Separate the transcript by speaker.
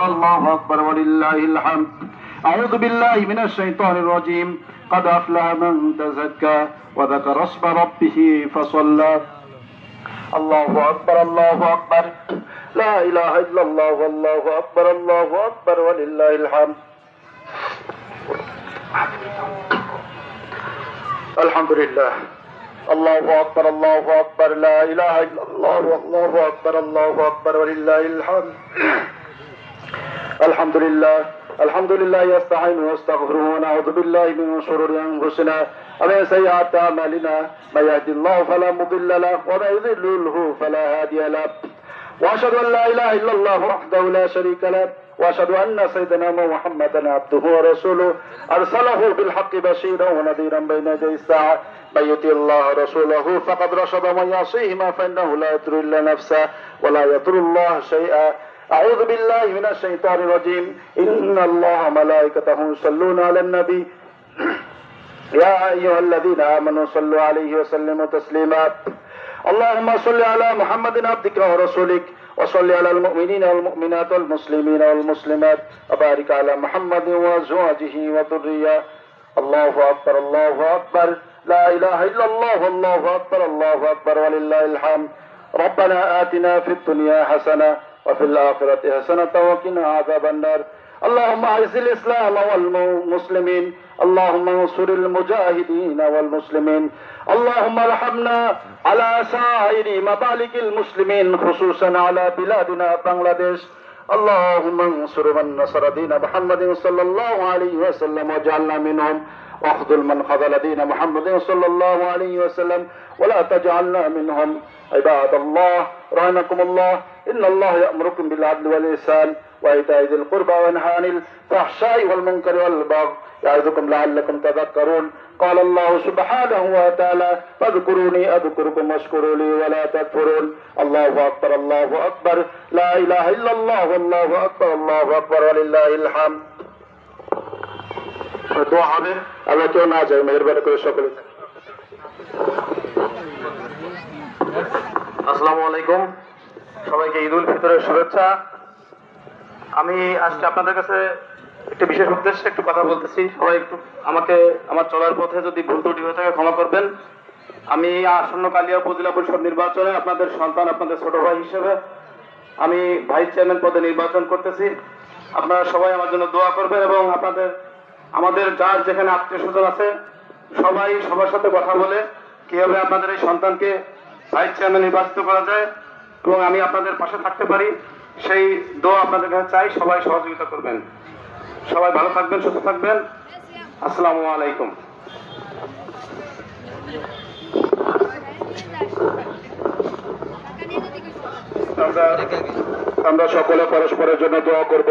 Speaker 1: أكبر الله أكبر ولله الحمد. أعوذ بالله من الشيطان الرجيم. قد أفلح من تزكى وذكر اسم ربه فصلى. الله أكبر الله أكبر. لا إله إلا الله والله أكبر الله أكبر ولله الحمد. الحمد لله. الله أكبر الله أكبر لا إله إلا الله والله أكبر الله أكبر ولله الحمد. الحمد لله الحمد لله يستعين ويستغفره ونعوذ بالله من شرور انفسنا ومن سيئات اعمالنا من يهد الله فلا مضل له ومن يضلله فلا هادي له واشهد ان لا اله الا الله وحده لا شريك له واشهد ان سيدنا محمدا عبده ورسوله ارسله بالحق بشيرا ونذيرا بين يدي الساعه من يطع الله رسوله فقد رشد من يعصيهما فانه لا يضر الا نفسه ولا يضر الله شيئا أعوذ بالله من الشيطان الرجيم. إن الله ملائكته يصلون على النبي. يا أيها الذين آمنوا صلوا عليه وسلموا تسليما. اللهم صل على محمد عبدك ورسولك وصل على المؤمنين والمؤمنات والمسلمين والمسلمات وبارك على محمد وأزواجه وذرية. الله أكبر الله أكبر. لا إله إلا الله والله أكبر الله أكبر ولله الحمد. ربنا آتنا في الدنيا حسنة وفي الآخرة حسنة وقنا عذاب النار اللهم أعز الإسلام والمسلمين اللهم انصر المجاهدين والمسلمين اللهم ارحمنا على سائر ممالك المسلمين خصوصا على بلادنا بنغلاديش اللهم انصر من نصر دين محمد صلى الله عليه وسلم واجعلنا منهم واخذل من خذل دين محمد صلى الله عليه وسلم ولا تجعلنا منهم. عباد الله رحمكم الله إن الله يأمركم بالعدل والإحسان وإيتاء ذي القربى وينهى عن الفحشاء والمنكر والبغي يعظكم لعلكم تذكرون. قال الله سبحانه وتعالى فاذكروني أذكركم واشكروا لي ولا تكفرون. الله أكبر الله أكبر. لا إله إلا الله والله أكبر الله أكبر ولله الحمد. দোয়া হবে। কেউ না মেহরবানি করে সকলে আসসালামু আলাইকুম। সবাইকে ঈদ উল ফিতরের শুভেচ্ছা। আমি আজকে আপনাদের কাছে একটি বিশেষ উদ্দেশ্যে একটু কথা বলতেছি। সবাই একটু আমাকে আমার চলার পথে যদি ভুল ত্রুটি হয়ে থাকে ক্ষমা করবেন। আমি আসন্ন কালিয়া উপজেলা পরিষদ নির্বাচনে আপনাদের সন্তান, আপনাদের ছোট ভাই হিসেবে আমি ভাইস চেয়ারম্যান পদে নির্বাচন করতেছি। আপনারা সবাই আমার জন্য দোয়া করবেন এবং আপনাদের আমাদের যার যেখানে আত্মীয় স্বজন আছে, সবাই সবার সাথে কথা বলে কীভাবে আপনাদের এই সন্তানকে ভাইস চেয়ারম্যান নির্বাচিত করা যায় এবং আমি আপনাদের পাশে থাকতে পারি। সেই দোয়া আপনাদের কাছে চাই, সবাই সহযোগিতা করবেন। সবাই ভালো থাকবেন, সুস্থ থাকবেন। আসসালামু আলাইকুম। আমরা আমরা সকলে পরস্পরের জন্য দোয়া করব।